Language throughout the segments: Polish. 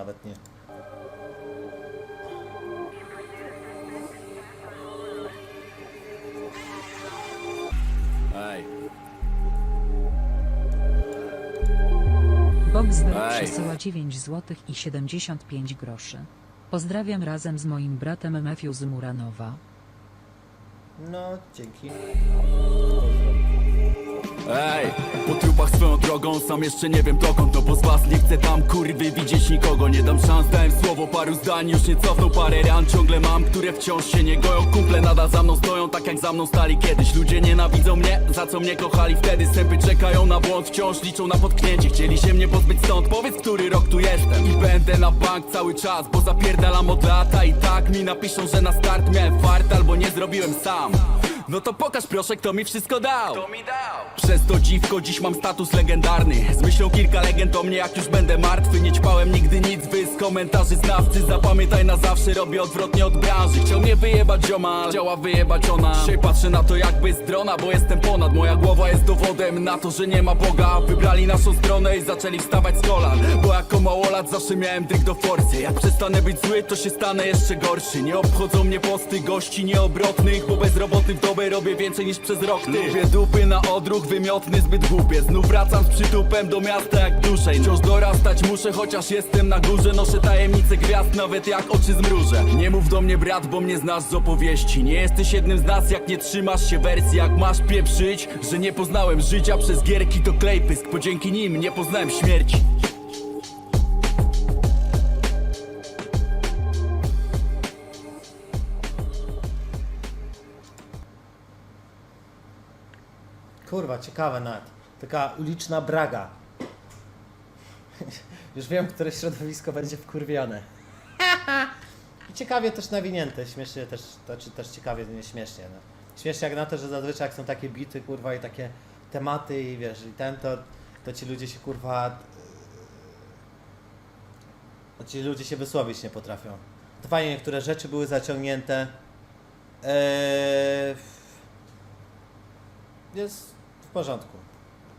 nawet nie. Ej, Bob Ej. przesyła 9 zł i 75 groszy. Pozdrawiam razem z moim bratem Matthew z Muranowa. No, dzięki. Ej, po trupach swoją drogą, sam jeszcze nie wiem dokąd No bo z was nie chcę tam kurwy widzieć nikogo Nie dam szans, dałem słowo paru zdań Już nie cofną parę ran, ciągle mam Które wciąż się nie goją. Kumple nadal za mną stoją, tak jak za mną stali kiedyś. Ludzie nienawidzą mnie, za co mnie kochali wtedy. Sępy czekają na błąd, wciąż liczą na potknięcie. Chcieli się mnie pozbyć stąd, powiedz który rok tu jestem. I będę na bank cały czas, bo zapierdalam od lata. I tak mi napiszą, że na start miałem fart Albo nie zrobiłem sam no to pokaż proszę, kto mi wszystko dał. Kto mi dał? Przez to dziwko dziś mam status legendarny. Z myślą kilka legend o mnie, jak już będę martwy. Nie ćpałem nigdy nic, wy z komentarzy znawcy. Zapamiętaj na zawsze, robię odwrotnie od branży. Chciał mnie wyjebać zioma, chciała wyjebać ona. Dzisiaj patrzę na to jakby z drona, bo jestem ponad. Moja głowa jest dowodem na to, że nie ma Boga. Wybrali naszą stronę i zaczęli wstawać z kolan. Bo jako małolat zawsze miałem dryg do forsy. Jak przestanę być zły, to się stanę jeszcze gorszy. Nie obchodzą mnie posty gości nieobrotnych Bo bezrobotny w robię więcej niż przez rok ty. Lubię dupy na odruch, wymiotny zbyt głupie. Znów wracam z przytupem do miasta jak dłużej Wciąż dorastać muszę, chociaż jestem na górze. Noszę tajemnice gwiazd, nawet jak oczy zmrużę. Nie mów do mnie brat, bo mnie znasz z opowieści. Nie jesteś jednym z nas, jak nie trzymasz się wersji. Jak masz pieprzyć, że nie poznałem życia Przez gierki to klejpysk, bo dzięki nim nie poznałem śmierci Kurwa, ciekawe nawet. Taka uliczna braga. Już wiem, które środowisko będzie wkurwione. I ciekawie też nawinięte, śmiesznie też, to, czy też ciekawie, nie śmiesznie. No. Śmiesznie jak na to, że zazwyczaj jak są takie bity, kurwa, i takie tematy i wiesz, i ten, to, to ci ludzie się, kurwa, yy, ci ludzie się wysłowić nie potrafią. To fajnie, niektóre rzeczy były zaciągnięte. Eee, jest w porządku.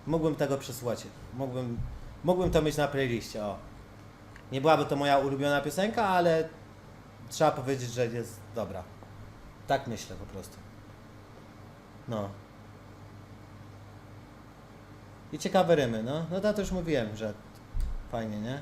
Mógłbym tego przesłuchać. Mógłbym, mógłbym to mieć na playliście, o. Nie byłaby to moja ulubiona piosenka, ale trzeba powiedzieć, że jest dobra. Tak myślę po prostu. No. I ciekawe rymy, no. No to, już mówiłem, że fajnie, nie?